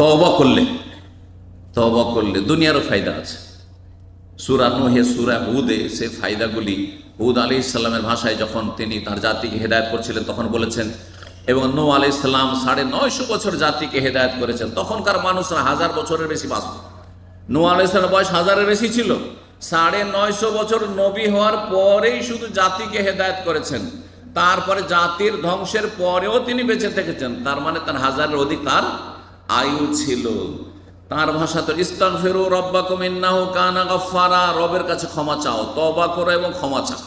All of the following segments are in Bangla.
তবা করলে তবা করলে দুনিয়ারও ফায়দা আছে। সুরা নুহে, সুরা হুদে সে ফায়দাগুলি হুদ আলি ইসলামের ভাষায় যখন তিনি তার জাতিকে হেদায়ত করছিলেন, তখন বলেছেন, এবং নৌ আলি ইসলাম সাড়ে নয়শো বছর জাতিকে হেদায়ত করেছেন, তখনকার মানুষরা হাজার বছরের বেশি বাঁচত। নো আলি ইসলামের বয়স হাজারের বেশি ছিল। সাড়ে নয়শো বছর নবী হওয়ার পরেই শুধু জাতিকে হেদায়ত করেছেন। তারপরে জাতির ধ্বংসের পরেও তিনি বেঁচে থেকেছেন। তার মানে তার হাজারের অধিক তার আয়ু ছিল। তার ভাষা তো ইস্তান ফেরু রব্বা কমিন্নাহ কানা গফারা রবের কাছে ক্ষমা চাও তবা করো এবং ক্ষমা চাও।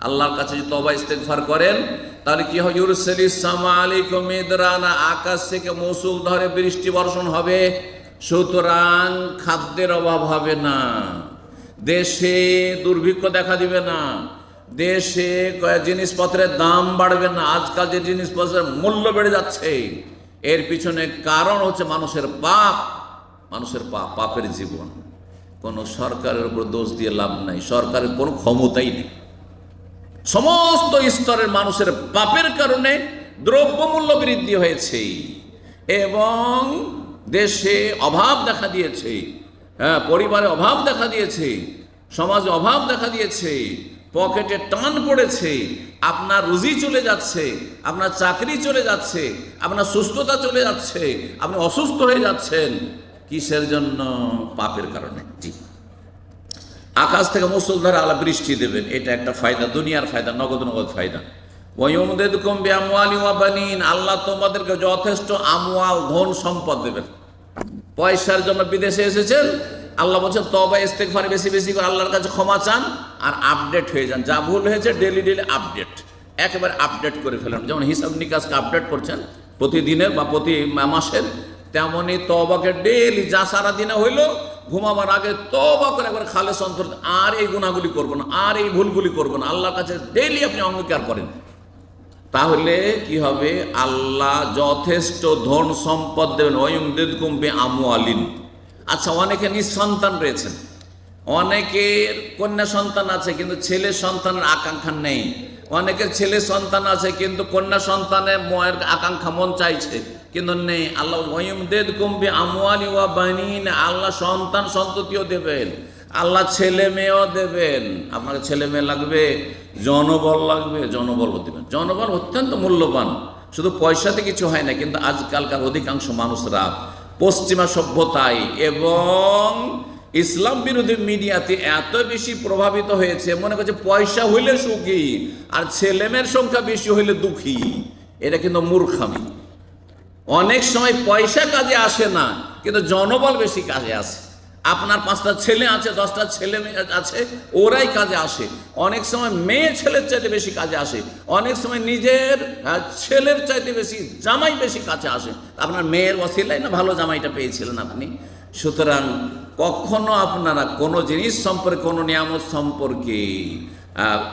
আল্লাহর কাছে যদি তবা ইস্তেগফার করেন, তাহলে কি হয়? ইউরসেলি সামা আলাইকুম মিদরানা। আকাশ থেকে মৌসুল ধরে বৃষ্টি বর্ষণ হবে। সুতরাং খাদ্যের অভাব হবে না। দেশে দুর্ভিক্ষ দেখা দিবে না। দেশে জিনিসপত্রের দাম বাড়বে না। আজকাল যে জিনিসপত্রের মূল্য বেড়ে যাচ্ছে। এর পিছনে কারণ হচ্ছে মানুষের পাপ মানুষের পাপ, পাপের জীবন। কোনো সরকারের উপর দোষ দিয়ে লাভ নাই, সরকারের কোনো ক্ষমতাই নেই। সমস্ত স্তরের মানুষের পাপের কারণে দ্রব্যমূল্য বৃদ্ধি হয়েছে এবং দেশে অভাব দেখা দিয়েছে হ্যাঁ পরিবারে অভাব দেখা দিয়েছে, সমাজে অভাব দেখা দিয়েছে পকেটে টান পড়েছে, আপনার রুজি চলে যাচ্ছে, আপনার চাকরি চলে যাচ্ছে, আপনার সুস্থতা চলে যাচ্ছে, আপনি অসুস্থ হয়ে যাচ্ছেন। কিসের জন্য? পাপের কারণে। জি। আকাশ থেকে মুসলধারে আলা বৃষ্টি দেবেন। এটা একটা ফায়দা, দুনিয়ার ফায়দা, নগদ নগদ ফায়দা। আল্লাহ তোমাদেরকে যথেষ্ট আমওয়াল, ধন সম্পদ দেবেন। পয়সার জন্য বিদেশে এসেছেন আল্লাহ বলছেন তবা ইস্তেগফার বেশি বেশি করে আল্লাহর কাছে ক্ষমা চান আর আপডেট হয়ে যান। যা ভুল হয়েছে ডেলি ডেলি আপডেট একেবারে আপডেট করে ফেলেন। যেমন হিসাব নিকাশকে আপডেট করছেন, প্রতিদিনের বা প্রতি মাসের তেমনই তবাকে ডেলি যা সারা দিনে হইল, ঘুমাবার আগে তবা করে একবার খালে সন্তর আর এই গুণাগুলি করব না, আর এই ভুলগুলি করব না। আল্লাহর কাছে ডেলি আপনি অঙ্গীকার করেন। তাহলে কি হবে? আল্লাহ যথেষ্ট ধন সম্পদ দেবেন। ওয়ুমদেদ কুম্বে আমু আলিন আচ্ছা অনেকে নিঃসন্তান রয়েছেন। অনেকের কন্যা সন্তান আছে, কিন্তু ছেলে সন্তানের আকাঙ্ক্ষা নেই। অনেকের ছেলে সন্তান আছে, কিন্তু কন্যা সন্তানের ময়ের আকাঙ্ক্ষা মন চাইছে, কিন্তু নেই। আল্লাহ ওয়ুমদেদ কুম্বে আমু আলি ওয়া বানিন আল্লাহ সন্তান সন্ততিও দেবেন, আল্লাহ ছেলে মেয়েও দেবেন। আপনার ছেলে মেয়ে লাগবে, জনবল লাগবে, জনবল দেবেন জনবল অত্যন্ত মূল্যবান। শুধু পয়সাতে কিছু হয় না, কিন্তু আজকালকার অধিকাংশ মানুষরা পশ্চিমা সভ্যতায় এবং ইসলাম বিরোধী মিডিয়াতে এত বেশি প্রভাবিত হয়েছে, মনে করছে পয়সা হইলে সুখী আর ছেলেমেয়ের সংখ্যা বেশি হইলে দুঃখী। এটা কিন্তু মূর্খামি। অনেক সময় পয়সা কাজে আসে না, কিন্তু জনবল বেশি কাজে আসে। আপনার পাঁচটা ছেলে আছে, দশটা ছেলে মেয়ে আছে, ওরাই কাজে আসে। অনেক সময় মেয়ে ছেলের চাইতে বেশি কাজে আসে। অনেক সময় নিজের ছেলের চাইতে বেশি জামাই বেশি কাছে আসে। আপনার মেয়ের ওসিলাই না ভালো জামাইটা পেয়েছিলেন আপনি? সুতরাং কখনো আপনারা কোনো জিনিস সম্পর্কে, কোনো নিয়ামত সম্পর্কে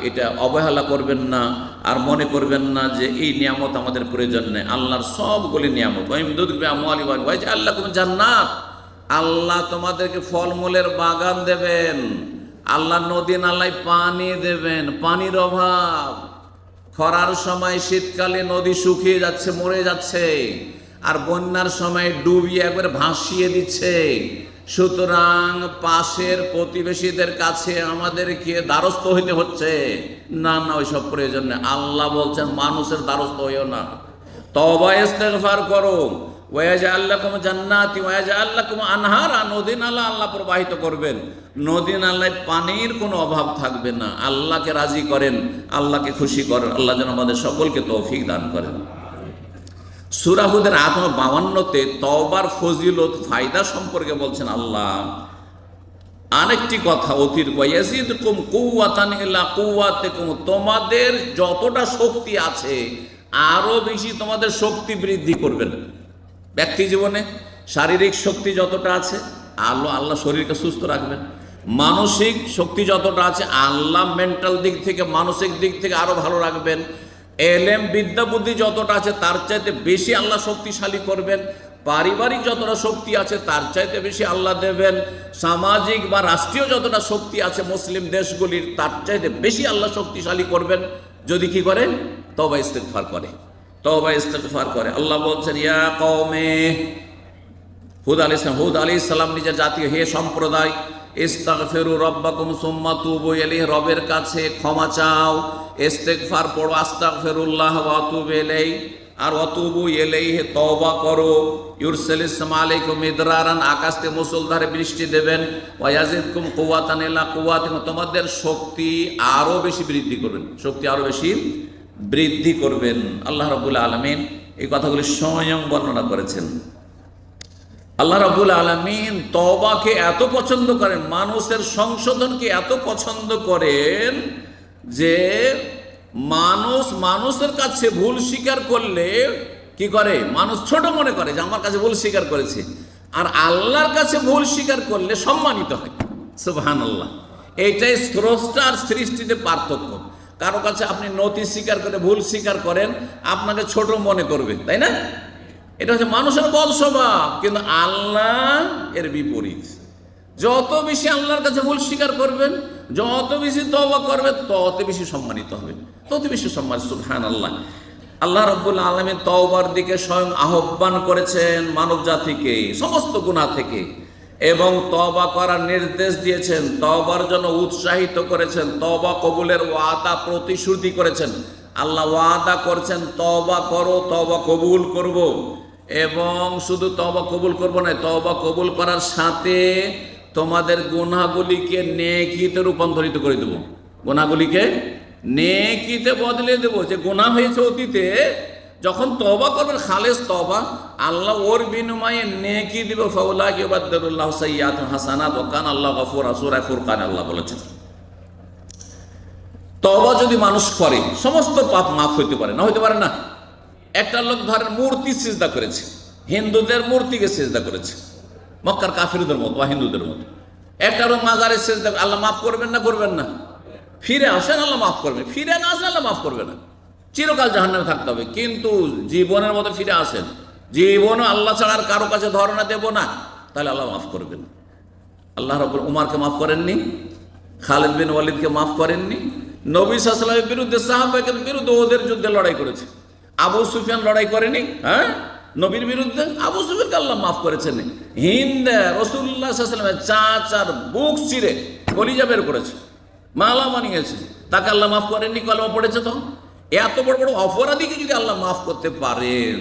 এটা অবহেলা করবেন না আর মনে করবেন না যে এই নিয়ামত আমাদের প্রয়োজন নেই। আল্লাহর সবগুলি নিয়ামত। আল্লাহ কোন জান্নাত। আল্লাহ তোমাদেরকে ফলমূলের বাগান দেবেন। আল্লাহ নদী নালায় পানি দেবেন, পানির অভাব। খরার সময় শীতকালে নদী শুকিয়ে যাচ্ছে, মরে যাচ্ছে। আর বন্যার সময় ডুবিয়ে একবার ভাসিয়ে দিচ্ছে। সুতরাং পাশের প্রতিবেশীদের কাছে আমাদেরকে দ্বারস্থ হইতে হচ্ছে। না না, ওইসব প্রয়োজন নেই। আল্লাহ বলছেন, মানুষের দ্বারস্থ হইও না। তবা ইস্তেগফার করো। ওয়াজ আল্লাকুম জান্নাতি ওয়াজ আল্লাকুম আনহারা, নদী নালা আল্লাহ প্রবাহিত করবেন। নদী নালায় পানির কোনো অভাব থাকবে না। আল্লাহকে রাজি করেন, আল্লাহকে খুশি করেন, আল্লাহ যেন আমাদের সকলকে তৌফিক দান করেন। সুরাহুদের আত্ম বাউান্নতে তওবার ফজিলত, ফায়দা সম্পর্কে বলছেন আল্লাহ। আরেকটি কথা অতির ওয়াজিদ কুম কৌয়াতান ইল্লা কৌয়াতেকুম তোমাদের যতটা শক্তি আছে, আরও বেশি তোমাদের শক্তি বৃদ্ধি করবেন ব্যক্তি জীবনে শারীরিক শক্তি যতটা আছে, আল্লাহ আল্লাহ শরীরকে সুস্থ রাখবেন। মানসিক শক্তি যতটা আছে, আল্লাহ মেন্টাল দিক থেকে, মানসিক দিক থেকে আরও ভালো রাখবেন। এলেম, বিদ্যা, বুদ্ধি যতটা আছে, তার চাইতে বেশি আল্লাহ শক্তিশালী করবেন। পারিবারিক যতটা শক্তি আছে, তার চাইতে বেশি আল্লাহ দেবেন। সামাজিক বা রাষ্ট্রীয় যতটা শক্তি আছে, মুসলিম দেশগুলির, তার চাইতে বেশি আল্লাহ শক্তিশালী করবেন। যদি কি করে তবা ইস্তেগফার করে তবা ইস্তেগফার করে। আল্লাহ বলছেন, ইয়া কওমে, হুদ আলী ইসলাম হুদ আলী ইসলাম নিজের জাতীয়, হে সম্প্রদায়, ইস্তাগফিরু রব্বাকুম সুম্মা তুবু ইলাইহি, রবের কাছে ক্ষমা চাও, ইস্তেগফার পড়ো, আস্তাগফিরুল্লাহ ওয়া আতুবু ইলাইহি, আর অতুবু এলেইহে তওবা করো। ইউরসালিস আলাইকুম ইদরারান আকাশ থেকে মুসলধারে বৃষ্টি দেবেন ওয়াজিদকুম কুওয়াতান ইলা কুওয়াতিকুম তোমাদের শক্তি আরও বেশি বৃদ্ধি করবেন শক্তি আরও বেশি বৃদ্ধি করবেন। আল্লাহ রাব্বুল আলামিন এই কথাগুলি স্বয়ং বর্ণনা করেছেন। আল্লাহ রাবুল আলমিন তবাকে এত পছন্দ করেন, মানুষের সংশোধনকে এত পছন্দ করেন যে মানুষ মানুষের কাছে ভুল স্বীকার করলে কি করে? মানুষ ছোট মনে করে যে, আমার কাছে ভুল স্বীকার করেছে। আর আল্লাহর কাছে ভুল স্বীকার করলে সম্মানিত হয়। সুবহান আল্লাহ এইটাই স্রষ্টা আর সৃষ্টিতে পার্থক্য। কারও কাছে আপনি নতি স্বীকার করে ভুল স্বীকার করেন, আপনাকে ছোট মনে করবে, তাই না? এটা হচ্ছে মানুষের বদ স্বভাব, কিন্তু আল্লাহ এর বিপরীত। যত বেশি আল্লাহর কাছে ভুল স্বীকার করবেন, যত বেশি তবা করবেন, তত বেশি সম্মানিত হবেন। তত বেশি সম্মান সুবহান আল্লাহ আল্লাহ রব্বুল আলমী তওবার দিকে স্বয়ং আহ্বান করেছেন মানব জাতিকে সমস্ত গুণা থেকে। এবং তবা করার নির্দেশ দিয়েছেন তবার জন্য উৎসাহিত করেছেন তবা কবুলের ওয়াদা প্রতিশ্রুতি করেছেন। আল্লাহ ওয়াদা করছেন তবা করো তবা কবুল করব। এবং শুধু তবা কবুল করব না তবা কবুল করার সাথে তোমাদের গুনাহগুলিকে নেকিতে রূপান্তরিত করে দেব। গুনাহগুলিকে নেকিতে বদলে দেব। যে গুনাহ হয়েছে অতীতে যখন তবা করবেন, খালেস তবা আল্লাহ ওর বিনিময়ে নেকি দিব হাসানা দোকান আল্লাহ গফুর আসুর ফুরকান, আল্লাহ বলেছেন। তবা যদি মানুষ করে, সমস্ত পাপ মাফ হইতে পারে, না হইতে পারে না? একটা লোক ধরেন মূর্তি সিজদা করেছে, হিন্দুদের মূর্তিকে সিজদা করেছে, মক্কার কাফিরদের মতো বা হিন্দুদের মতো। একটা লোক মাজারে সিজদা, আল্লাহ মাফ করবেন না করবেন না? ফিরে আসেন, আল্লাহ মাফ করবেন। ফিরে না আসেন আল্লাহ মাফ করবে না। চিরকাল জাহান্নামে থাকতে হবে। কিন্তু জীবনের মতো ফিরে আসেন। জীবনও আল্লাহ ছাড়া আর কারও কাছে ধরনা দেব না। তাহলে আল্লাহ মাফ করবেন। আল্লাহ রব উমারকে মাফ করেননি, খালেদ বিন ওয়ালিদকে মাফ করেননি, নবী সাল্লামের বিরুদ্ধে সাহাবাকের বিরুদ্ধে ওদের যুদ্ধে লড়াই করেছে। আবু সুফিয়ান লড়াই করেনি হ্যাঁ? নবীর বিরুদ্ধে আবু সুফিয়ানকে আল্লাহ মাফ করেছেন। হিন্দ রসুল্লাহ সাল্লামের চাচার বুক চিরে কলিজা বের করেছে, মালা বানিয়েছে। তাকে আল্লাহ মাফ করেননি, কলমা পড়েছে তো? এত বড় বড় অপরাধীকে যদি আল্লাহ মাফ করতে পারেন,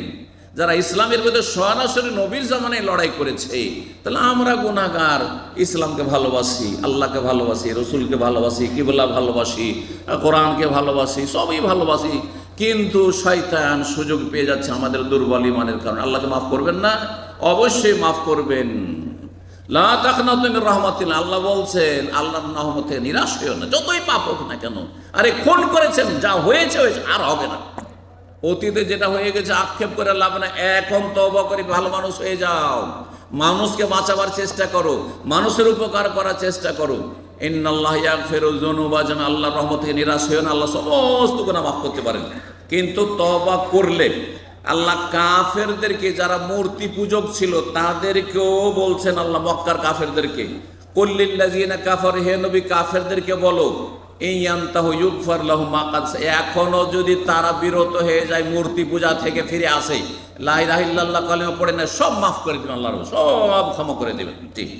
যারা ইসলামের মধ্যে সরাসরি নবীর জামানায় লড়াই করেছে, তাহলে আমরা গুণাগার ইসলামকে ভালোবাসি, আল্লাহকে ভালোবাসি, রসুলকে ভালোবাসি, কিবলা ভালোবাসি, কোরআনকে ভালোবাসি, সবই ভালোবাসি, কিন্তু শয়তান সুযোগ পেয়ে যাচ্ছে আমাদের দুর্বল ইমানের কারণে। আল্লাহকে মাফ করবেন না? অবশ্যই মাফ করবেন। লা তাকনা তুমি রহমাতিল, আল্লাহ বলছেন, আল্লাহর রহমতে নিরাশ হইও না, যতই পাপ হোক না কেন। আরে খুন করেছেন, যা হয়েছে হয়েছে, আর হবে না। অতীতে যেটা হয়ে গেছে, আক্ষেপ করে লাভ না এখন তবা করে ভালো মানুষ হয়ে যাও। মানুষকে বাঁচাবার চেষ্টা করো, মানুষের উপকার করার চেষ্টা করো। ইন্নাল্লাহ আল্লাহর রহমত থেকে নিরাশ হইও না, আল্লাহ সমস্ত গুণা মাফ করতে পারেন। কিন্তু তবা করলে আল্লাহ কাফেরদেরকে যারা মূর্তি পূজক ছিল, তাদেরকেও বলছেন আল্লাহ মক্কার কাফেরদেরকে কল্লিল্লাজিনা কাফার, হে নবী, কাফেরদেরকে বলো এখনও যদি তারা বিরত হয়ে যায়, মূর্তি পূজা থেকে ফিরে আসে লাই রাহিল্লাহ কালিমা পড়ে না, সব মাফ করে দিবেন আল্লাহ সব ক্ষমা করে দেবেন, ঠিক।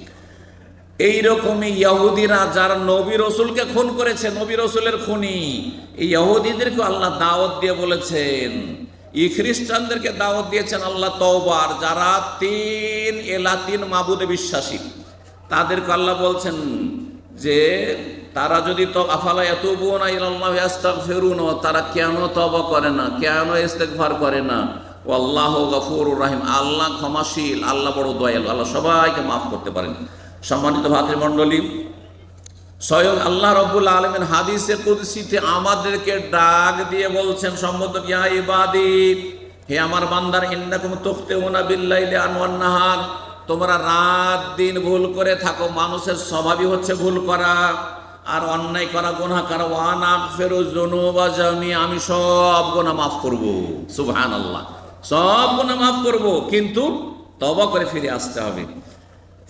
এইরকমই ইহুদিরা যারা নবী রসুলকে খুন করেছে, নবী রসুলের খুনি, এই ইহুদিদেরকে আল্লাহ দাওয়াত দিয়ে বলেছেন ই খ্রিস্টানদেরকে দাওয়াত দিয়েছেন আল্লাহ তওবার যারা তিন এলা, তিন মাবুদে বিশ্বাসী, তাদেরকে আল্লাহ বলছেন যে তারা যদি আফালা এত বোনা ইল্লাহ আস্তাক ফেরুন তারা কেন তবা করে না, কেন ইস্তেকভার করে না? ও আল্লাহ গফুর রাহিম। আল্লাহ ক্ষমাশীল, আল্লাহ বড় দয়াল, আল্লাহ সবাইকে মাফ করতে পারেন। সম্মানিত ভাতৃমণ্ডলী স্বয়ং আল্লাহ রব্বুল আলমের হাদিসে কুদসিতে আমাদেরকে ডাক দিয়ে বলছেন ইবাদি, হে আমার বান্দার, ইন্নাকুম তখতে ওনা বিল্লাইলে আনোয়ার নাহার, তোমরা রাত দিন ভুল করে থাকো, মানুষের স্বভাবই হচ্ছে ভুল করা, আর অন্যায় করা গোনা করা ওয়ান ফেরো জনুবা জামি আমি সব গোনা মাফ করব। সুবহান আল্লাহ সব গোনা মাফ করব, কিন্তু তবা করে ফিরে আসতে হবে।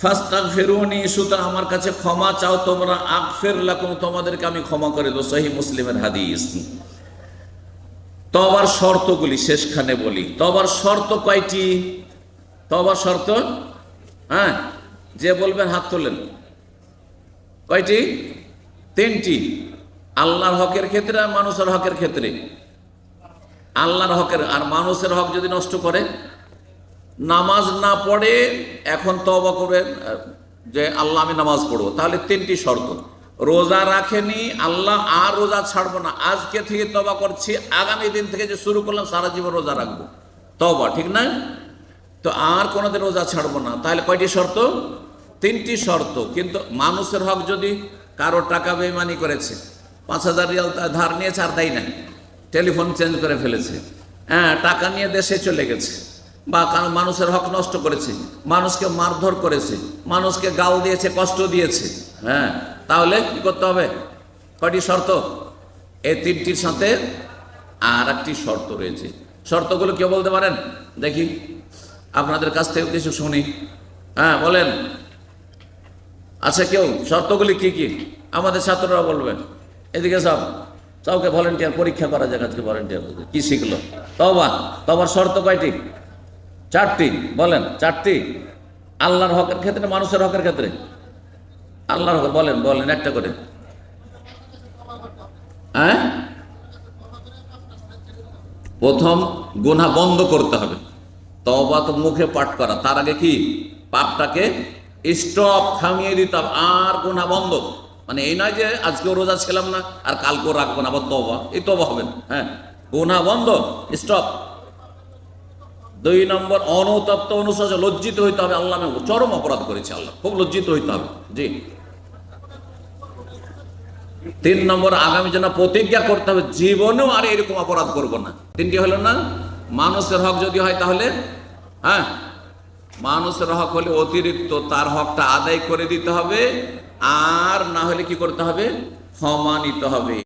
ফাস্তাক ফেরুনি সুতরাং আমার কাছে ক্ষমা চাও, তোমরা আগ ফের লাকুম, তোমাদেরকে আমি ক্ষমা করে দেবো। সহি মুসলিমের হাদিস। তবার শর্তগুলি শেষখানে বলি। তবার শর্ত কয়টি? তবার শর্ত হ্যাঁ যে বলবেন হাত তোলেন। কয়টি? তিনটি। আল্লাহর হকের ক্ষেত্রে আর মানুষের হকের ক্ষেত্রে। আল্লাহর হকের, আর মানুষের হক যদি নষ্ট করে নামাজ না পড়ে এখন তবা করবেন, যে আল্লাহ আমি নামাজ পড়ব। তাহলে তিনটি শর্ত। রোজা রাখেনি, আল্লাহ আর রোজা ছাড়বো না। আজকে থেকে তবা করছি, আগামী দিন থেকে যে শুরু করলাম, সারা জীবন রোজা রাখব। তবা ঠিক না? তো আর কোনোদিন রোজা ছাড়বো না। তাহলে কয়টি শর্ত? তিনটি শর্ত। কিন্তু মানুষের হক যদি কারও টাকা বেমানি করেছে, পাঁচ হাজার রিয়াল ধার নিয়েছে আর দেয় না টেলিফোন চেঞ্জ করে ফেলেছে হ্যাঁ টাকা নিয়ে দেশে চলে গেছে বা মানুষের হক নষ্ট করেছে, মানুষকে মারধর করেছে, মানুষকে গাল দিয়েছে, কষ্ট দিয়েছে হ্যাঁ? তাহলে কি করতে হবে? কয়টি শর্ত? এই তিনটির সাথে আর একটি শর্ত রয়েছে। শর্তগুলো কেউ বলতে পারেন? দেখি, আপনাদের কাছ থেকে কিছু শুনি। হ্যাঁ বলেন। আচ্ছা কেউ? শর্তগুলি কি কি? আমাদের ছাত্ররা বলবেন এদিকে সব সবকে ভলেন্টিয়ার পরীক্ষা করা যাক আজকে ভলেন্টিয়ার কি শিখলো? তবা তবার শর্ত কয়টি? চারটি, বলেন, চারটি। আল্লাহর হকের ক্ষেত্রে, মানুষের হকের ক্ষেত্রে? আল্লাহর হক, বলেন বলেন, একটা করে। হ্যাঁ? প্রথম, গুনাহ বন্ধ করতে হবে। তবা তো মুখে পাঠ করা। তার আগে কি? পাপটাকে স্টপ থামিয়ে দিতে হবে। আর গুনাহ বন্ধ। মানে এই নয় যে আজকেও রোজা ছিলাম না, আর কালকেও রাখব না, আবার তবা এই তবা হবে না। হ্যাঁ? গুনাহ বন্ধ স্টপ দুই নম্বর অনুতপ্ত অনুশোচ লজ্জিত হইতে হবে, আল্লাহ চরম অপরাধ করেছে আল্লাহ। খুব লজ্জিত হইতে হবে। জি। তিন নম্বর, আগামী জন্য প্রতিজ্ঞা করতে হবে, জীবনেও আর এরকম অপরাধ করব না। তিনটি হলো না, মানুষের হক যদি হয় তাহলে হ্যাঁ? মানুষের হক হলে অতিরিক্ত তার হকটা আদায় করে দিতে হবে, আর না হলে কি করতে হবে? ক্ষমা নিতে হবে।